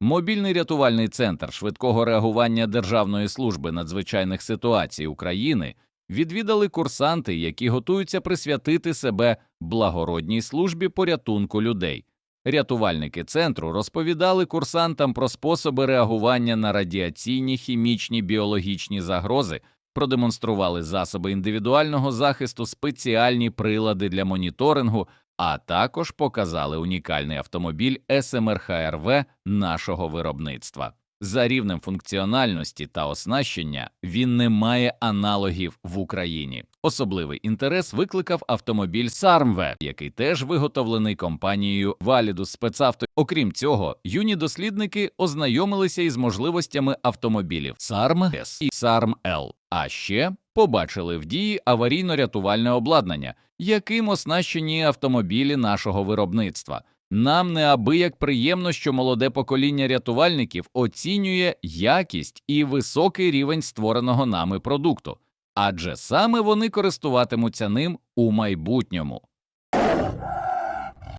Мобільний рятувальний центр швидкого реагування Державної служби надзвичайних ситуацій України відвідали курсанти, які готуються присвятити себе благородній службі порятунку людей. Рятувальники центру розповідали курсантам про способи реагування на радіаційні, хімічні, біологічні загрози, продемонстрували засоби індивідуального захисту, спеціальні прилади для моніторингу, а також показали унікальний автомобіль СМРХРВ нашого виробництва. За рівнем функціональності та оснащення він не має аналогів в Україні. Особливий інтерес викликав автомобіль SARMV, який теж виготовлений компанією Validus спецавто. Окрім цього, юні дослідники ознайомилися із можливостями автомобілів SARM S і SARM L, а ще побачили в дії аварійно-рятувальне обладнання, яким оснащені автомобілі нашого виробництва. Нам неабияк приємно, що молоде покоління рятувальників оцінює якість і високий рівень створеного нами продукту, адже саме вони користуватимуться ним у майбутньому.